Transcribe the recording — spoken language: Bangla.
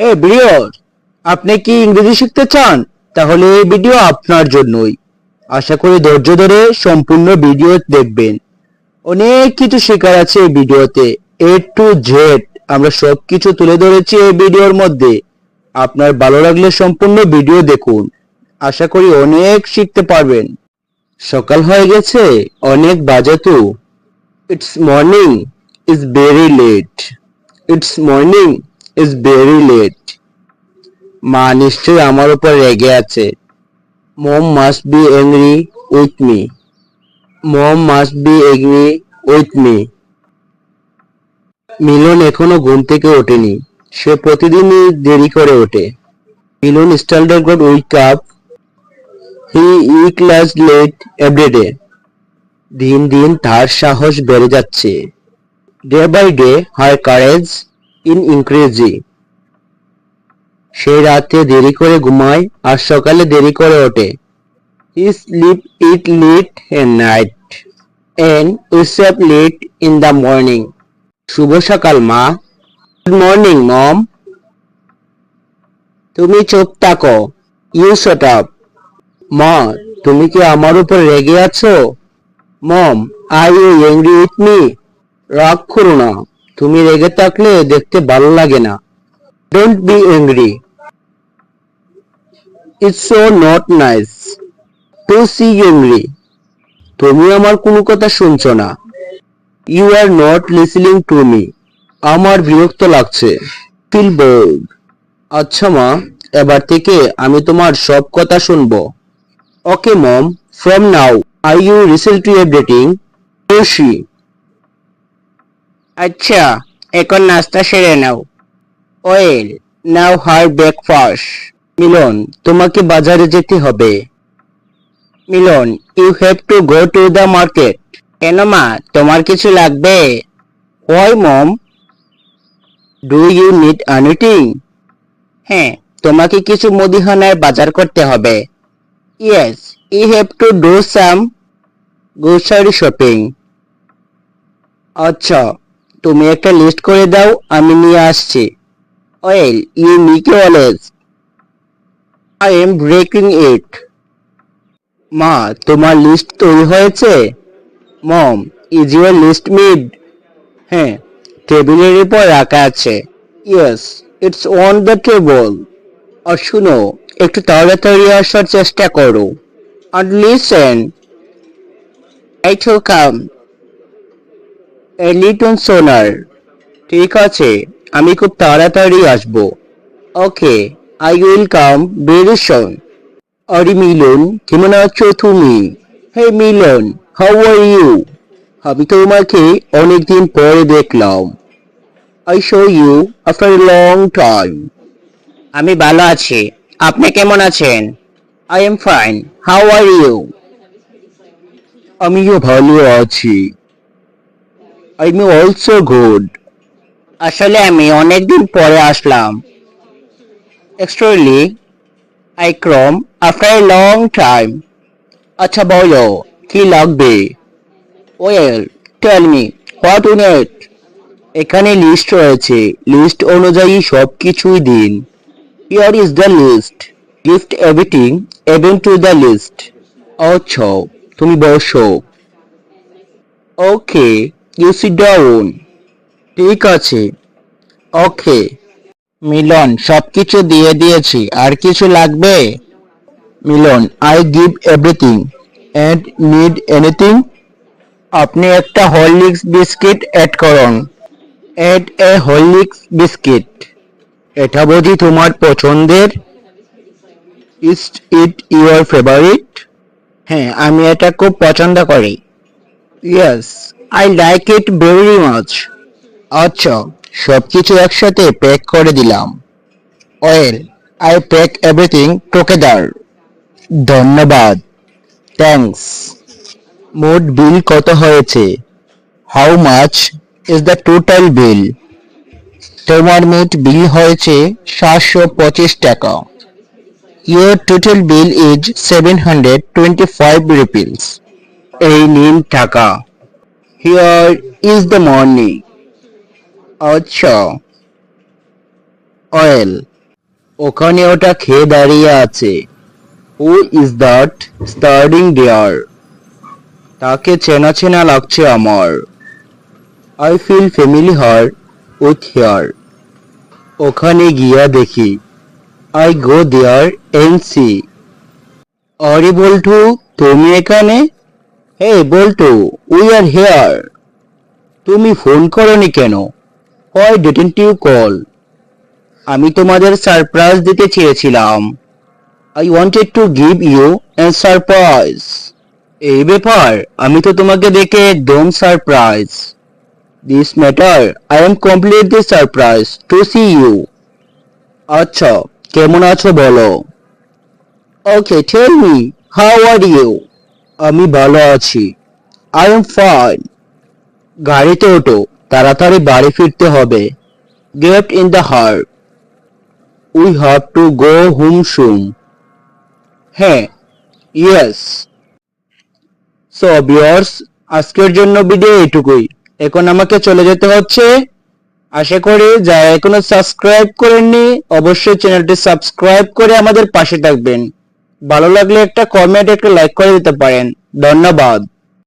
হে বিয়র আপনি কি ইংরেজি শিখতে চান? তাহলে এই ভিডিও আপনার জন্যই। আশা করি ধৈর্য ধরে সম্পূর্ণ ভিডিও দেখবেন। অনেক কিছু শেখার আছে এই ভিডিওতে। এ টু জেড আমরা সবকিছু তুলে ধরেছি এই ভিডিওর মধ্যে। আপনার ভালো লাগলে সম্পূর্ণ ভিডিও দেখুন। আশা করি অনেক শিখতে পারবেন। সকাল হয়ে গেছে, অনেক বাজে তো। It's morning is very late it's morning is very late মা নিশ্চয়ই আমার উপর রেগে আছে। Mom must be angry with me mom must be agree with me Milan এখনও ঘুম থেকে ওঠেনি। সে প্রতিদিনই দেরি করে ওঠে। Milan standard got wake up he it last late everyday দিন দিন তার সাহস বেড়ে যাচ্ছে। Day by day her courage in increasing. সে রাতে দেরি করে ঘুমায় আর সকালে দেরি করে ওঠে। He sleep it late night and wakes up late in the morning শুভ সকাল, মা। গুড মর্নিং মম তুমি চুপ থাকো। ইউ শট আপ মা, তুমি কি আমার উপর রেগে আছো? Mom are you angry with me রাগ করো না। তুমি রেগে থাকলে দেখতে ভালো লাগে না। Don't be angry it's so not nice to see angry তুমি আমার কোনো কথা শুনছো না। You are not listening to me আমার বিরক্ত লাগছে। ফিল বোর্ড আচ্ছা মা, এবার থেকে আমি তোমার সব কথা শুনব। Okay mom from now are you resell to everything খুশি আচ্ছা এখন নাস্তা সেরে নাও। ওয়েল নাও হার ব্রেকফাস্ট। মিলন, তোমাকে বাজারে যেতে হবে। Milan, you have to go to the market. কেন মা, তোমার কিছু লাগবে? Why, mom. Do you need anything? হ্যাঁ তোমাকে কিছু মুদিখানায় বাজার করতে হবে। Yes you have to do some grocery shopping. আচ্ছা তুমি একটা লিস্ট করে দাও, আমি নিয়ে আসছি। Well you make always I am breaking it মা, তোমার লিস্ট তৈরি হয়েছে? Mom is your list made হ্যাঁ টেবিলের উপর রাখা আছে। Yes it's on the table আর শুনো, একটু তাড়াতাড়ি আসার চেষ্টা করো। আর listen I to come little sooner. ঠিক আছে, আমি খুব তাড়াতাড়ি আসব। Okay, I will come, very soon আরে মিলন, কেমন আছো তুমি? Hey Milan, how are you? আমি তোমাকে অনেকদিন পরে দেখলাম। I saw you after long time. আমি ভালো আছি। আপনি কেমন আছেন? I am fine. How are you? আমিও ভালো আছি। আই এম অলসো গুড আসলে আমি অনেকদিন পরে আসলাম। Actually I come after a long time আচ্ছা বলো, কি লাগবে? Well tell me what you need এখানে লিস্ট রয়েছে। লিস্ট অনুযায়ী সব কিছুই দিন। Here is the list list everything even to the list আচ্ছা তুমি বসো। ওকে ইউ সিট ডাউন ঠিক আছে। ওকে মিলন সব কিছু দিয়ে দিয়েছি। আর কিছু লাগবে? Milan I give everything and need anything আপনি একটা হরলিক্স বিস্কিট অ্যাড করুন। Add a Horlicks biscuit. এটা বুঝি তোমার পছন্দের? ইস ইট ইউর ফেভারিট হ্যাঁ আমি এটা খুব পছন্দ করি। Yes I like it very much আচ্ছা সবকিছু একসাথে প্যাক করে দিলাম। Well I pack everything together ধন্যবাদ। থ্যাঙ্কস মোট বিল কত হয়েছে? How much is the total bill তোমার মোট বিল হয়েছে সাতশো পঁচিশ টাকা। Your total bill is seven hundred twenty five rupees এই নিন টাকা। হিয়ার ইজ দ্য মানি আচ্ছা। অয়েল ওখানে ওটা খেয়ে দাঁড়িয়ে আছে। Who is that standing dear তাকে চেনা চেনা লাগছে আমার। I feel familiar her with here ওখানে গিয়া দেখি। I go there and see অরে বল্টু, তুমি এখানে? Hey Boltu we are here তুমি ফোন করনি কেন? হোয়াই ডিডেন্ট ইউ কল আমি তোমাদের সারপ্রাইজ দিতে চেয়েছিলাম। I wanted to give you a surprise এই ব্যাপার, আমি তো তোমাকে দেখে একদম surprise this matter I am completely surprise to see you আচ্ছা কেমন আছো বলো? Okay tell me how are you আমি ভালো আছি। আই এম ফাইন গাড়িতে ওঠো, তাড়াতাড়ি বাড়ি ফিরতে হবে। Get in the heart we have to go hmm sum হ্যাঁ ইয়েস সো ভিউয়ার্স আজকের জন্য ভিডিও এটুকুই এখন আমাকে চলে যেতে হচ্ছে। আশা করি যারা এখনও সাবস্ক্রাইব করেননি, অবশ্যই চ্যানেলটি সাবস্ক্রাইব করে আমাদের পাশে থাকবেন। ভালো লাগলে একটা কমেন্ট একটা লাইক করে দিতে পারেন। ধন্যবাদ।